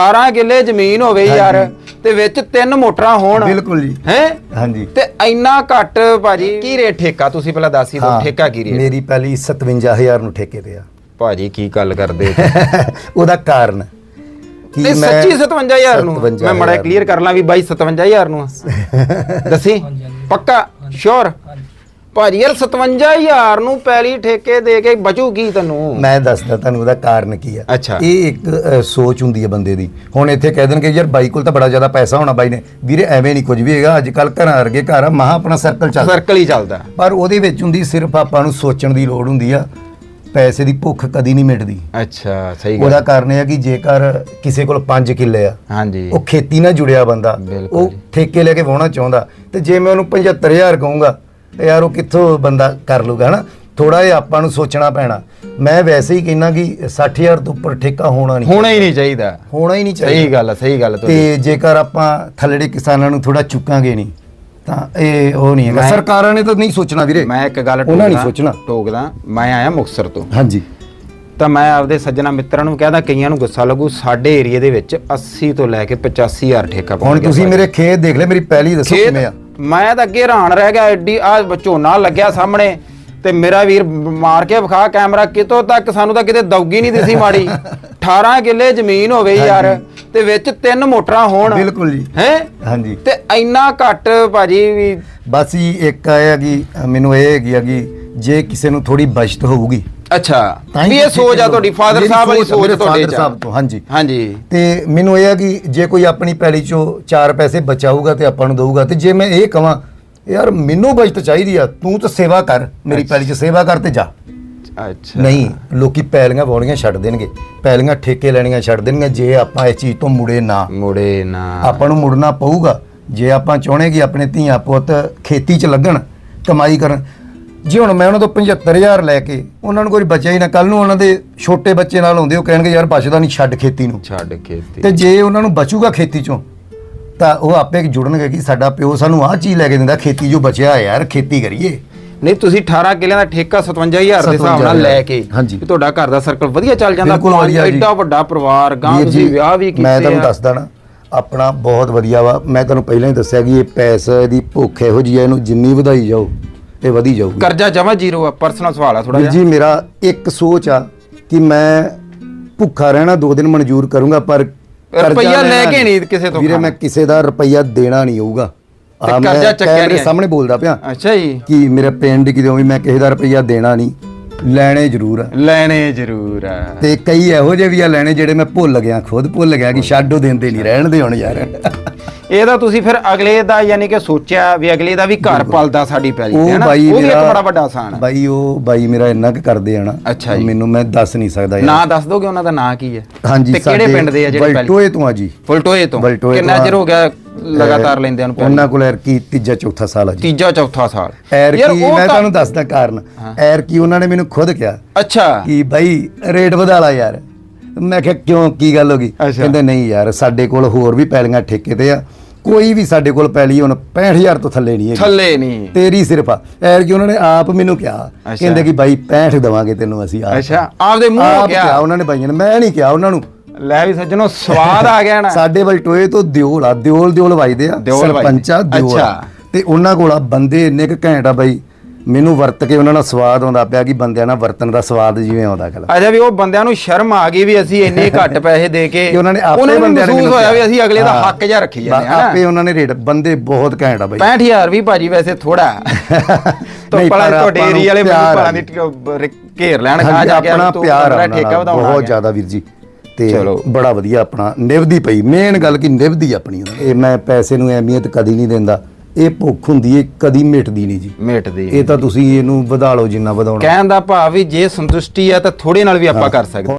18 ਕਿੱਲੇ ਜ਼ਮੀਨ ਹੋਵੇ ਯਾਰ। ਤੇ ਵਿੱਚ ਤਿੰਨ ਮੋਟਰਾਂ ਹੋਣ। ਬਿਲਕੁਲ ਜੀ। ਹੈ? ਹਾਂਜੀ। ਤੇ ਇੰਨਾ ਘੱਟ ਭਾਜੀ ਕੀ ਰੇਟ ਠੇਕਾ? ਤੁਸੀਂ ਪਹਿਲਾਂ ਦੱਸ ਹੀ ਦਿਓ ਠੇਕਾ ਕੀ ਰੇਟ ਮੇਰੀ ਪਹਿਲੀ 57000 ਨੂੰ ਠੇਕੇ ਤੇ ਆ। ਭਾਜੀ ਕੀ ਗੱਲ ਕਰਦੇ ਉਹਦਾ ਕਾਰਨ ਕਿ ਤੇ ਮੈਂ- ਸੱਚੀ 57000 ਨੂੰ? 57,000 ਮੈਂ ਮੜਾ ਕਲੀਅਰ ਕਰ ਲਾਂ ਵੀ ਬਾਈ 57000 ਨੂੰ। ਦੱਸੀ? ਪੱਕਾ? ਸ਼ੋਰ ਭਾਜੀ ਯਾਰ 57000 ਨੂੰ ਪਹਿਲੀ ਠੇਕੇ ਦੇ ਕੇ ਬਚੂਗੀ ਤੈਨੂੰ? ਮੈਂ ਦੱਸਦਾ ਤੁਹਾਨੂੰ ਉਹਦਾ ਕਾਰਨ ਕੀ ਆ। ਅੱਛਾ। ਇਹ ਇੱਕ ਅ, ਸੋਚ ਹੁੰਦੀ ਹੈ ਬੰਦੇ ਦੀ। ਹੁਣ ਇੱਥੇ ਕਹਿ ਦੇਣਗੇ ਯਾਰ ਬਾਈ ਕੋਲ ਤਾਂ ਬੜਾ ਜ਼ਿਆਦਾ ਪੈਸਾ ਹੋਣਾ ਬਾਈ ਨੇ। ਵੀਰੇ ਐਵੇਂ ਨਹੀਂ ਕੁਝ ਵੀ ਹੈਗਾ। ਅੱਜ ਕੱਲ ਘਰਾਂ ਵਰਗੇ ਘਰ ਆ ਮਹਾ ਆਪਣਾ ਸਰਕਲ ਚੱਲਦਾ। ਸਰਕਲ ਹੀ ਚੱਲਦਾ। ਪਰ ਉਹਦੇ ਵਿੱਚ ਹੁੰਦੀ ਸਿਰਫ ਆਪਾਂ ਨੂੰ ਸੋਚਣ ਦੀ ਲੋੜ ਹੁੰਦੀ ਆ। ਪੈਸੇ ਦੀ ਭੁੱਖ ਕਦੀ ਨਹੀਂ ਮਿਟਦੀ। ਅੱਛਾ ਸਹੀ ਗੱਲ। ਉਹਦਾ ਕਾਰਨ ਇਹ ਆ ਕਿ ਜੇਕਰ ਕਿਸੇ ਕੋਲ 5 ਕਿੱਲੇ ਆ ਹਾਂਜੀ। ਉਹ ਖੇਤੀ ਨਾਲ ਜੁੜਿਆ ਬੰਦਾ ਬਿਲਕੁਲ ਉਹ। ਠੇਕੇ ਲੈ ਕੇ ਵਾਹੁਣਾ ਚਾਹੁੰਦਾ। ਤੇ ਜੇ ਮੈਂ ਉਹਨੂੰ 75000 ਕਹੂੰਗਾ ਯਾਰ ਉਹ ਕਿੱਥੋਂ ਬੰਦਾ ਕਰ ਲੂਗਾ ਹਨਾ? ਥੋੜਾ ਜਿਹਾ ਆਪਾਂ ਨੂੰ ਸੋਚਣਾ ਪੈਣਾ। ਮੈਂ ਵੈਸੇ ਹੀ ਕਹਿੰਨਾ ਕਿ 60000 ਤੋਂ ਉੱਪਰ ਠੇਕਾ ਹੋਣਾ ਨਹੀਂ ਹੋਣਾ ਹੀ ਨਹੀਂ ਚਾਹੀਦਾ। ਹੋਣਾ ਹੀ ਨਹੀਂ ਸਹੀ ਚਾਹੀਦਾ। ਗੱਲ ਆ ਸਹੀ ਗੱਲ ਤੁਹਾਡੀ ਤੇ ਜੇਕਰ ਆਪਾਂ ਥੱਲੜੇ ਕਿਸਾਨਾਂ ਨੂੰ ਥੋੜਾ ਚੁੱਕਾਂਗੇ ਨਹੀਂ ਤਾਂ ਇਹ ਉਹ ਨਹੀਂ ਹੈਗਾ। ਮੈਂ- ਸਰਕਾਰਾਂ ਨੇ ਤਾਂ ਨਹੀਂ ਸੋਚਣਾ ਵੀਰੇ। ਮੈਂ ਇੱਕ ਗੱਲ ਉਹਨਾਂ ਨਹੀਂ ਟੋਕਦਾ- ਸੋਚਣਾ। ਟੋਕਦਾ ਮੈਂ ਆਇਆ ਮੁਕਸਰ ਤੋਂ। ਹਾਂਜੀ। ਤਾਂ ਮੈਂ ਆਪਦੇ ਸੱਜਣਾ ਮਿੱਤਰਾਂ ਨੂੰ ਕਹਿੰਦਾ ਕਈਆਂ ਨੂੰ ਗੁੱਸਾ ਲੱਗੂ ਸਾਡੇ ਏਰੀਆ ਦੇ ਵਿੱਚ 80 ਤੋਂ ਲੈ ਕੇ 85000 ਠੇਕਾ ਪਹੁੰਚ ਹੁਣ ਗਿਆ ਤੁਸੀਂ। ਮੇਰੇ ਖੇਤ ਦੇਖ ਲੈ ਮੇਰੀ ਪਹਿਲੀ ਦੱਸੋ ਖੇਤ ਕਿਵੇਂ ਆ? ਮੈਂ ਤਾਂ ਅੱਗੇ ਹੈਰਾਨ ਰਹਿ ਗਿਆ ਐਡੀ ਆ ਝੋਨਾ ਲੱਗਿਆ ਸਾਹਮਣੇ ਤੇ ਮੇਰਾ ਵੀਰ ਮਾਰ ਕੇ ਵਿਖਾ ਕੈਮਰਾ ਕਿਤੋਂ ਤੱਕ ਸਾਨੂੰ ਤਾਂ ਕਿਤੇ ਦੌਗੀ ਨਹੀਂ ਦਿਸੀ ਮਾੜੀ। 18 ਕਿੱਲੇ ਜ਼ਮੀਨ ਹੋਵੇ ਯਾਰ ਤੇ ਵਿੱਚ ਤਿੰਨ ਮੋਟਰਾਂ ਹੋਣ। ਬਿਲਕੁਲ ਜੀ। ਹੈ? ਹਾਂਜੀ। ਤੇ ਇੰਨਾ ਘੱਟ ਭਾਜੀ ਵੀ ਬਸ ਜੀ ਇੱਕ ਆਇਆ ਕਿ ਮੈਨੂੰ ਇਹ ਹੈਗੀ ਆ ਕਿ ਜੇ ਕਿਸੇ ਨੂੰ ਥੋੜੀ ਬਚਤ ਹੋਊਗੀ ਅੱਛਾ ਤਾਂ ਹੀ ਵੀ ਇਹ ਸੋਚ ਆ ਤੁਹਾਡੀ ਫਾਦਰ ਮੇਰੀ ਸਾਹਿਬ ਵਾਲੀ ਸੋਚ ਮੇਰੇ ਤੁਹਾਡੇ father ਚ ਸਾਹਿਬ ਤੋਂ ਹਾਂਜੀ। ਹਾਂਜੀ। ਤੇ ਮੈਨੂੰ ਇਹ ਆ ਕਿ ਜੇ ਕੋਈ ਆਪਣੀ ਪੈਲੀ ਚੋਂ ਚਾਰ ਪੈਸੇ ਬਚਾਊਗਾ ਤੇ ਆਪਾਂ ਨੂੰ ਦਊਗਾ ਤੇ ਜੇ ਮੈਂ ਇਹ ਕਵਾਂ ਯਾਰ ਮੈਨੂੰ ਬਚਤ ਚਾਹੀਦੀ ਆ ਤੂੰ ਤਾਂ ਸੇਵਾ ਕਰ ਮੇਰੀ ਪੈਲੀ 'ਚ ਸੇਵਾ ਕਰ ਤੇ ਜਾ। ਅੱਛਾ। ਨਹੀਂ ਲੋਕੀ ਪੈਲੀਆਂ ਵਾਉਣੀਆਂ ਛੱਡ ਦੇਣਗੇ ਪੈਲੀਆਂ ਠੇਕੇ ਲੈਣੀਆਂ ਛੱਡ ਦੇਣਗੇ ਜੇ ਆਪਾਂ ਇਸ ਚੀਜ਼ ਤੋਂ ਮੁੜੇ ਨਾ। ਮੁੜੇ ਨਾ। ਆਪਾਂ ਨੂੰ ਮੁੜਨਾ ਪਊਗਾ ਜੇ ਆਪਾਂ ਚਾਹੁੰਦੇ ਕਿ ਆਪਣੇ ਧੀਆਂ ਪੁੱਤ ਖੇਤੀ 'ਚ ਲੱਗਣ ਕਮਾਈ ਕਰਨ ਜੇ ਹੁਣ ਮੈਂ ਉਹਨਾਂ ਤੋਂ 75000 ਲੈ ਕੇ ਉਹਨਾਂ ਨੂੰ ਕੋਈ ਬਚਿਆ ਹੀ ਨਾ ਕੱਲ ਨੂੰ ਉਹਨਾਂ ਦੇ ਛੋਟੇ ਬੱਚੇ ਨਾਲ ਹੁੰਦੇ ਉਹ ਕਹਿਣਗੇ ਯਾਰ ਬਚਦਾ ਨਹੀਂ ਛੱਡ ਖੇਤੀ ਨੂੰ। ਛੱਡ ਖੇਤੀ। ਤੇ ਜੇ ਉਹਨਾਂ ਨੂੰ ਬਚੂਗਾ ਖੇਤੀ 'ਚੋਂ ਤਾਂ ਉਹ ਆਪੇ ਜੁੜਨਗੇ ਕਿ ਸਾਡਾ ਪਿਓ ਸਾਨੂੰ ਆਹ ਚੀਜ਼ ਲੈ ਕੇ ਦਿੰਦਾ ਖੇਤੀ ਜੋ ਬਚਿਆ ਯਾਰ ਖੇਤੀ ਕਰੀਏ। ਨਹੀਂ ਤੁਸੀਂ 18 ਕਿੱਲਿਆਂ ਦਾ ਠੇਕਾ 57000 ਦੇ ਹਿਸਾਬ ਨਾਲ ਲੈ ਕੇ ਤੁਹਾਡਾ ਘਰ ਦਾ ਸਰਕਲ ਵਧੀਆ ਚੱਲ ਜਾਂਦਾ। ਐਡਾ ਵੱਡਾ ਪਰਿਵਾਰ ਗਾਂ ਤੁਸੀਂ ਵਿਆਹ ਵੀ ਕੀਤੇ ਮੈਂ ਤੁਹਾਨੂੰ। ਦੱਸਦਾ ਨਾ ਆਪਣਾ ਬਹੁਤ ਵਧੀਆ ਵਾ। ਮੈਂ ਤੁਹਾਨੂੰ ਪਹਿਲਾਂ ਹੀ ਦੱਸਿਆ ਕਿ ਇਹ ਪੈਸੇ ਦੀ ਭੁੱਖ ਇਹੋ ਜਿਹੀ ਹੈ ਇਹਨੂੰ ਜਿੰਨੀ ਵਧਾਈ ਜਾਓ। ਇਹ ਵਧੀ ਜਾਊਗੀ। ਕਰਜ਼ਾ ਜਮਾ ਜ਼ੀਰੋ ਆ ਪਰਸਨਲ ਸਵਾਲ ਆ ਥੋੜਾ ਵੀਰ ਜਿਹਾ। ਜੀ ਮੇਰਾ ਇੱਕ ਸੋਚ ਆ ਕਿ ਮੈਂ ਭੁੱਖਾ ਰਹਿਣਾ ਦੋ ਦਿਨ ਮਨਜ਼ੂਰ ਕਰੂੰਗਾ ਪਰ ਕਰਜ਼ਾ ਰੁਪਈਆ ਲੈ ਲੈਣਾ ਕੇ ਨਹੀਂ। ਕਿਸੇ ਤੋਂ ਵੀਰੇ ਖਾਣਾ। ਮੈਂ ਕਿਸੇ ਦਾ ਰੁਪਈਆ ਦੇਣਾ ਨਹੀਂ ਹੋਊਗਾ। ਤੇ ਆ ਮੈਂ ਕਰਜ਼ਾ ਚੱਕਿਆ ਕੈਮਰੇ ਨਹੀਂ। ਸਾਹਮਣੇ ਬੋਲਦਾ ਪਿਆ ਅੱਛਾ ਜੀ। ਕਿ ਮੇਰੇ ਪਿੰਡ ਕਿਤੇ ਵੀ ਮੈਂ ਕਿਸੇ ਦਾ ਰੁਪਈਆ ਦੇਣਾ ਨਹੀਂ। ਲੈਣੇ ਜ਼ਰੂਰ ਆ। ਲੈਣੇ ਜ਼ਰੂਰ ਆ। ਤੇ ਕਈ ਇਹੋ ਜਿਹੇ ਵੀ ਆ ਲੈਣੇ ਜਿਹੜੇ ਮੈਂ ਭੁੱਲ ਗਿਆ ਖੁਦ ਭੁੱਲ ਗਿਆ ਕਿ ਛੱਡੋ ਦਿੰਦੇ ਨਹੀਂ ਰਹਿਣ ਦੇ ਹੁਣ ਯਾਰ। ਇਹਦਾ ਤੁਸੀਂ ਫਿਰ ਅਗਲੇ ਦਾ ਯਾਨੀ ਕਿ ਸੋਚਿਆ ਵੀ ਅਗਲੇ ਦਾ ਵੀ ਘਰ ਪਲਦਾ ਸਾਡੀ ਪੈਲੀ ਤੇ ਉਹ ਹਨਾ? ਬਾਈ ਉਹ ਵੀ ਇੱਕ ਮੇਰਾ ਬੜਾ ਵੱਡਾ ਆਸਾਨ ਆ। ਬਾਈ ਉਹ ਬਾਈ ਮੇਰਾ ਇੰਨਾ ਕੁ ਕਰਦੇ ਆ ਨਾ ਅੱਛਾ ਜੀ। ਮੈਨੂੰ ਮੈਂ ਦੱਸ ਨਹੀਂ ਸਕਦਾ ਯਾਰ। ਨਾਂ ਦੱਸ ਦੋਗੇ ਉਹਨਾਂ ਦਾ ਨਾਂ ਕੀ ਹੈ? ਹਾਂਜੀ ਤੇ ਕਿਹੜੇ ਸਾਡੇ ਪਿੰਡ ਦੇ ਆ ਜਿਹੜੇ ਪੈਲੀ? ਬਲਟੋਏ ਤੋਂ ਆ ਜੀ। ਫੁਲਟੋਏ ਤੋਂ। ਬਲਟੋਏ ਕਿੰਨਾ ਤੋਂ ਆ। ਚਿਰ ਹੋ ਗਿਆ ਲਗਾਤਾਰ ਲੈਂਦੇ ਨੂੰ ਪੈਲੀ? ਉਹਨਾਂ ਕੋਲ ਐਰ ਕੀ ਤੀਜਾ ਚੌਥਾ ਸਾਲ ਆ ਜੀ। ਤੀਜਾ ਚੌਥਾ ਸਾਲ। ਐਰ ਯਾਰ ਕੀ ਉਹ ਮੈਂ ਤੁਹਾਨੂੰ ਦੱਸਦਾ ਕਾਰਨ। ਐਰ ਕੀ ਉਹਨਾਂ ਨੇ ਮੈਨੂੰ ਖੁਦ ਕਿਹਾ ਅੱਛਾ। ਕਿ ਬਾਈ ਰੇਟ ਵਧਾ ਲਾ ਯਾਰ। ਮੈਂ ਕਿਹਾ ਕਿਉਂ? ਕੀ ਗੱਲ ਹੋ ਗਈ। ਕਹਿੰਦੇ ਨਹੀਂ ਯਾਰ ਸਾਡੇ ਕੋਲ ਹੋਰ ਵੀ ਪੈਲੀਆਂ ਠੇਕੇ ਤੇ ਆ। ਕੋਈ ਵੀ ਸਾਡੇ ਕੋਲ ਪੈਲੀ ਹੁਣ 65000 ਤੋਂ ਥੱਲੇ ਨਹੀਂ ਹੈਗੀ। ਥੱਲੇ ਨਹੀਂ। ਤੇਰੀ ਸਿਰਫ ਆ। ਐਰ ਕੀ ਉਹਨਾਂ ਨੇ ਆਪ ਮੈਨੂੰ ਕਿਹਾ। ਕਹਿੰਦੇ ਕਿ ਬਾਈ 65 ਦਵਾਂਗੇ ਤੈਨੂੰ ਅਸੀਂ ਆਪ। ਅੱਛਾ। ਆਪਦੇ ਮੂੰਹ ਹੋ ਕਿਹਾ ਉਹਨਾਂ ਨੇ ਬਾਈਆਂ ਨੇ। ਮੈਂ ਨਹੀਂ ਕਿਹਾ ਉਹਨਾਂ ਨੂੰ ਲੈ ਵੀ ਸੱਜਣੋ ਸਵਾਦ ਆ ਗਿਆ ਨਾ ਸਾਡੇ ਬਲਟੋਏ ਤੋਂ ਦਿਓਲ ਆ ਦਿਓਲ ਦਿਓਲ ਵਜਦੇ ਆ ਦਿਓਲ ਵੱਜਦੇ। ਸਰਪੰਚਾ ਦਿਓਲ ਆ। ਅੱਛਾ। ਤੇ ਉਹਨਾਂ ਕੋਲ ਆ ਬੰਦੇ ਇੰਨੇ ਕੁ ਘੈਂਟ ਆ ਬਾਈ ਮੈਨੂੰ ਵਰਤ ਕੇ ਉਹਨਾਂ ਨਾਲ ਸਵਾਦ ਆਉਂਦਾ ਪਿਆ ਕਿ ਬੰਦਿਆਂ ਨਾਲ ਵਰਤਨ ਦਾ ਸਵਾਦ ਜਿਵੇਂ ਆਉਂਦਾ ਕਲਾ ਅਜਾ ਵੀ ਉਹ ਬੰਦਿਆਂ ਨੂੰ ਸ਼ਰਮ ਆ ਗਈ ਵੀ ਅਸੀਂ ਇੰਨੇ ਘੱਟ ਪੈਸੇ ਦੇ ਕੇ ਕਿ ਉਹਨਾਂ ਨੇ ਆਪੇ ਨੂੰ ਬੰਦਿਆਂ ਨੇ ਮਹਿਸੂਸ ਮੈਨੂੰ ਹੋਇਆ ਵੀ। ਅਸੀਂ ਅਗਲੇ ਦਾ ਹਾਂ। ਹੱਕ ਜਿਹਾ ਰੱਖੀ ਜਾਂਦੇ ਹਾਂ ਆਪੇ ਉਹਨਾਂ ਨੇ ਰੇਟ ਬੰਦੇ ਬਹੁਤ ਘੈਂਟ ਆ ਬਾਈ 65000 ਵੀ ਭਾਜੀ ਵੈਸੇ ਥੋੜਾ ਤੋਂ ਨਹੀਂ, ਪਲਾ ਤੁਹਾਡੇ ਆਪਾਂ ਨੂੰ ਏਰੀਆ ਵਾਲੇ ਮੈਨੂੰ ਪਿਆਰ ਆ ਪਰਾਂ ਦੀ ਘੇਰ ਲੈਣ ਖਾ ਹਾਂਜੀ, ਜਾ ਕੇ ਆਪਣਾ ਪਿਆਰ ਆ ਠੇਕਾ ਵਧਾਉਣਾ ਬਹੁਤ ਜ਼ਿਆਦਾ ਵੀਰ ਜੀ ਤੇ। ਬੜਾ ਵਧੀਆ ਆਪਣਾ ਨਿਭਦੀ ਪਈ। ਮੇਨ ਗੱਲ ਕਿ ਨਿਭਦੀ ਆਪਣੀ। ਇਹ ਮੈਂ ਪੈਸੇ ਨੂੰ ਅਹਿਮੀਅਤ ਕਦੀ ਨਹੀਂ ਦਿੰਦਾ। ਇਹ ਭੁੱਖ ਹੁੰਦੀ ਹੈ ਕਦੀ ਮਿਟਦੀ ਨਹੀਂ ਜੀ। ਮਿਟਦੀ ਇਹ ਤਾਂ ਤੁਸੀਂ ਇਹਨੂੰ ਵਧਾ ਲਓ ਜਿੰਨਾ ਵਧਾਉਣਾ। ਕਹਿਣ ਦਾ ਭਾਵ ਵੀ ਜੇ ਸੰਤੁਸ਼ਟੀ ਆ ਤਾਂ ਥੋੜੇ ਨਾਲ ਵੀ ਆਪਾਂ ਕਰ ਸਕਦੇ